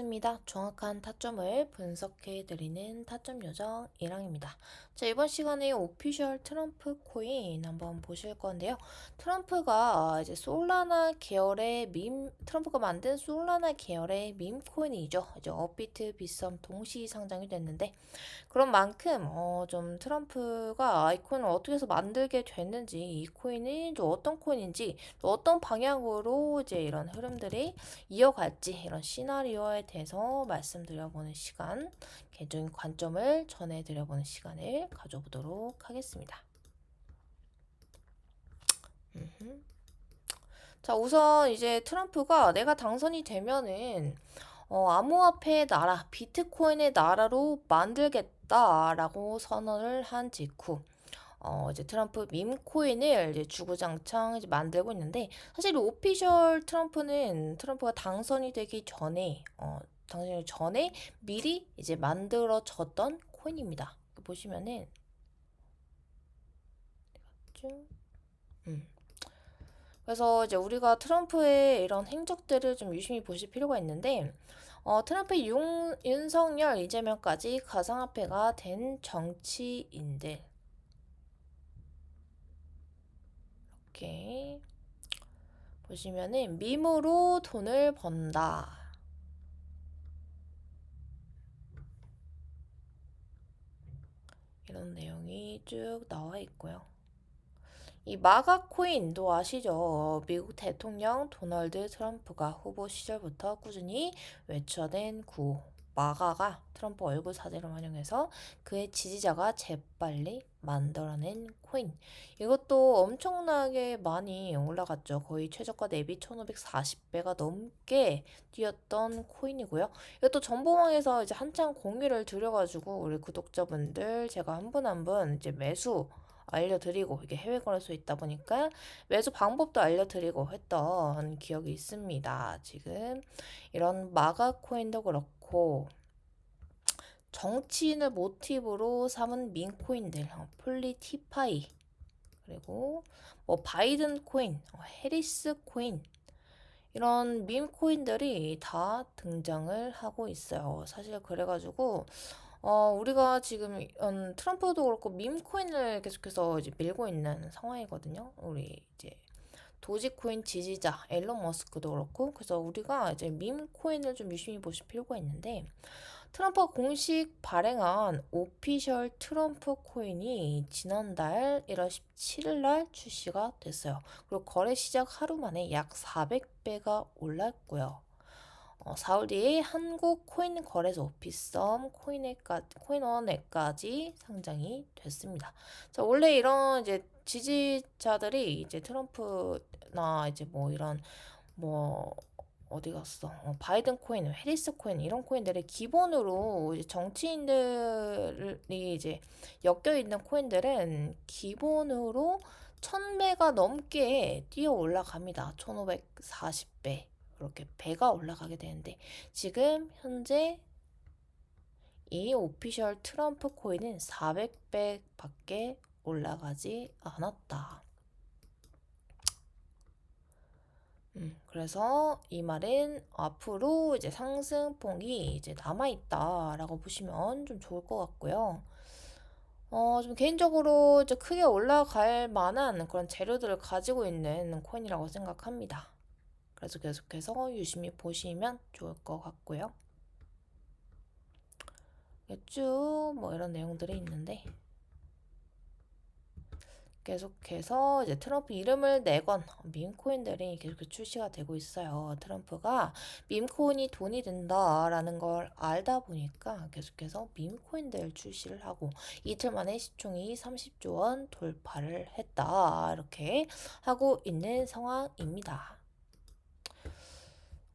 입니다. 정확한 타점을 분석해 드리는 타점 요정 1항입니다. 자, 이번 시간에 오피셜 트럼프 코인 한번 보실 건데요. 트럼프가 이제 솔라나 계열의 밈, 트럼프가 만든 솔라나 계열의 밈 코인이죠. 이제 업비트, 비썸 동시 상장이 됐는데 그런 만큼 어, 좀 트럼프가 아이콘을 어떻게 해서 만들게 됐는지 이 코인이 좀 어떤 코인인지 또 어떤 방향으로 이제 이런 흐름들이 이어갈지 이런 시나리오에 대해서 말씀드려보는 시간, 개인적인 관점을 전해드려보는 시간을 가져보도록 하겠습니다. 자, 우선 이제 트럼프가 내가 당선이 되면은 어, 암호화폐의 나라, 비트코인의 나라로 만들겠다라고 선언을 한 직후 어, 이제 트럼프 밈코인을 이제 주구장창 이제 만들고 있는데 사실 오피셜 트럼프는 트럼프가 당선이 되기 전에 어, 당선이 전에 미리 이제 만들어졌던 코인입니다. 보시면은 쭉 음. 그래서 이제 우리가 트럼프의 이런 행적들을 좀 유심히 보실 필요가 있는데 어, 트럼프 윤, 윤석열 이재명까지 가상화폐가 된 정치인들 이렇게 보시면은 밈으로 돈을 번다. 이런 내용이 쭉 나와 있고요. 이 마가 코인도 아시죠? 미국 대통령 도널드 트럼프가 후보 시절부터 꾸준히 외쳐댄 구호. 마가가 트럼프 얼굴 사진을 활용해서 그의 지지자가 재빨리 만들어낸 코인. 이것도 엄청나게 많이 올라갔죠. 거의 최저가 대비 1540배가 넘게 뛰었던 코인이고요. 이것도 정보망에서 이제 한창 공유를 드려가지고 우리 구독자분들 제가 한 분 한분 이제 매수 알려드리고 이게 해외 거래소에 있다 보니까 매수 방법도 알려드리고 했던 기억이 있습니다. 지금 이런 마가 코인도 그렇고 정치인을 모티브로 삼은 민 코인들 어, 폴리티파이 그리고 뭐 바이든 코인, 어, 해리스 코인 이런 밈 코인들이 다 등장을 하고 있어요. 사실 그래가지고 어, 우리가 지금 음, 트럼프도 그렇고 밈 코인을 계속해서 이제 밀고 있는 상황이거든요. 우리 이제 도지코인 지지자 앨런 머스크도 그렇고 그래서 우리가 이제 밈 코인을 좀 유심히 보실 필요가 있는데 트럼프가 공식 발행한 오피셜 트럼프 코인이 지난달 1월 17일 날 출시가 됐어요. 그리고 거래 시작 하루 만에 약 400배가 올랐고요. 어, 4월 뒤에 한국 코인 거래소 코인에까지 코인원에까지 상장이 됐습니다. 자, 원래 이런 이제 지지자들이 이제 트럼프나 이제 뭐 이런 뭐 어디 갔어? 어, 바이든 코인, 해리스 코인 이런 코인들이 기본으로 이제 정치인들이 이제 엮여 있는 코인들은 기본으로 1000배가 넘게 뛰어 올라갑니다. 1540배. 그렇게 배가 올라가게 되는데 지금 현재 이 오피셜 트럼프 코인은 400배밖에 올라가지 않았다. 음, 그래서 이 말은 앞으로 이제 상승폭이 이제 남아있다라고 보시면 좀 좋을 것 같고요. 어, 좀 개인적으로 이제 크게 올라갈 만한 그런 재료들을 가지고 있는 코인이라고 생각합니다. 그래서 계속해서 유심히 보시면 좋을 것 같고요. 쭉 뭐 이런 내용들이 있는데 계속해서 이제 트럼프 이름을 내건 밈코인들이 계속 출시가 되고 있어요. 트럼프가 밈코인이 돈이 된다라는 걸 알다 보니까 계속해서 밈코인들 출시를 하고 이틀 만에 시총이 30조 원 돌파를 했다. 이렇게 하고 있는 상황입니다.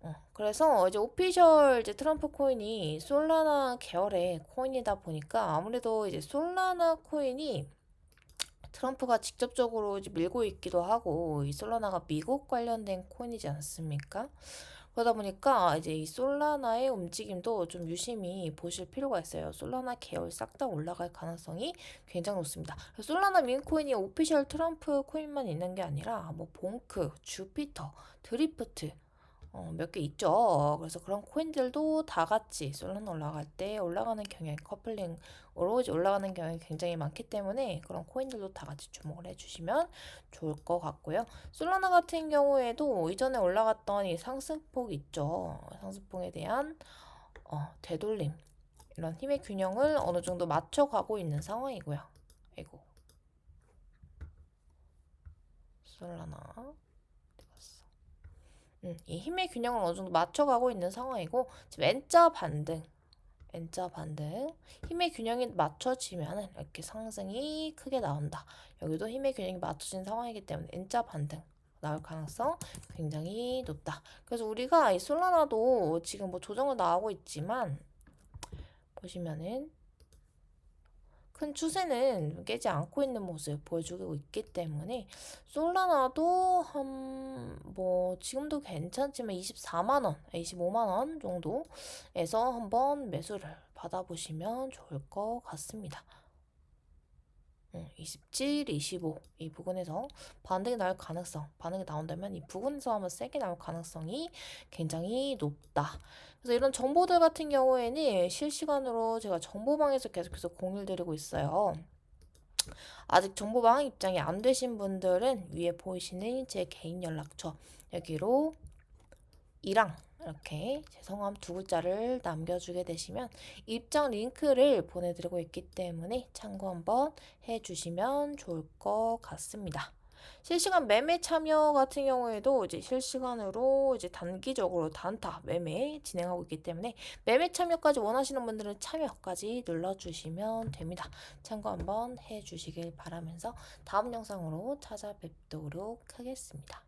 어, 그래서 이제 오피셜 이제 트럼프 코인이 솔라나 계열의 코인이다 보니까 아무래도 이제 솔라나 코인이 트럼프가 직접적으로 밀고 있기도 하고 이 솔라나가 미국 관련된 코인이지 않습니까? 그러다 보니까 이제 이 솔라나의 움직임도 좀 유심히 보실 필요가 있어요. 솔라나 계열 싹 다 올라갈 가능성이 굉장히 높습니다. 솔라나 민코인이 오피셜 트럼프 코인만 있는 게 아니라 뭐 봉크, 주피터, 드리프트 어, 몇 개 있죠. 그래서 그런 코인들도 다 같이 솔라나 올라갈 때 올라가는 경향, 커플링으로 이제 올라가는 경향이 굉장히 많기 때문에 그런 코인들도 다 같이 주목을 해주시면 좋을 것 같고요. 솔라나 같은 경우에도 이전에 올라갔던 이 상승폭 있죠. 상승폭에 대한 어, 되돌림 이런 힘의 균형을 어느 정도 맞춰가고 있는 상황이고요. 아이고 솔라나? 음, 이 힘의 균형을 어느 정도 맞춰가고 있는 상황이고 지금 N자 반등 N자 반등 힘의 균형이 맞춰지면 이렇게 상승이 크게 나온다. 여기도 힘의 균형이 맞춰진 상황이기 때문에 N자 반등 나올 가능성 굉장히 높다. 그래서 우리가 이 솔라나도 지금 뭐 조정을 나오고 있지만 보시면은 큰 추세는 깨지 않고 있는 모습 보여주고 있기 때문에 솔라나도 한 뭐 지금도 괜찮지만 24만 원, 25만 원 정도에서 한번 매수를 받아보시면 좋을 것 같습니다. 음, 27, 25 이 부분에서 반등이 나올 가능성, 반등이 나온다면 이 부분에서 한번 세게 나올 가능성이 굉장히 높다. 그래서 이런 정보들 같은 경우에는 실시간으로 제가 정보방에서 계속해서 공유를 드리고 있어요. 아직 정보방 입장이 안 되신 분들은 위에 보이시는 제 개인 연락처 여기로 이랑 이렇게 제 성함 두 글자를 남겨주게 되시면 입장 링크를 보내드리고 있기 때문에 참고 한번 해주시면 좋을 것 같습니다. 실시간 매매 참여 같은 경우에도 이제 실시간으로 이제 단기적으로 단타 매매 진행하고 있기 때문에 매매 참여까지 원하시는 분들은 참여까지 눌러주시면 됩니다. 참고 한번 해주시길 바라면서 다음 영상으로 찾아뵙도록 하겠습니다.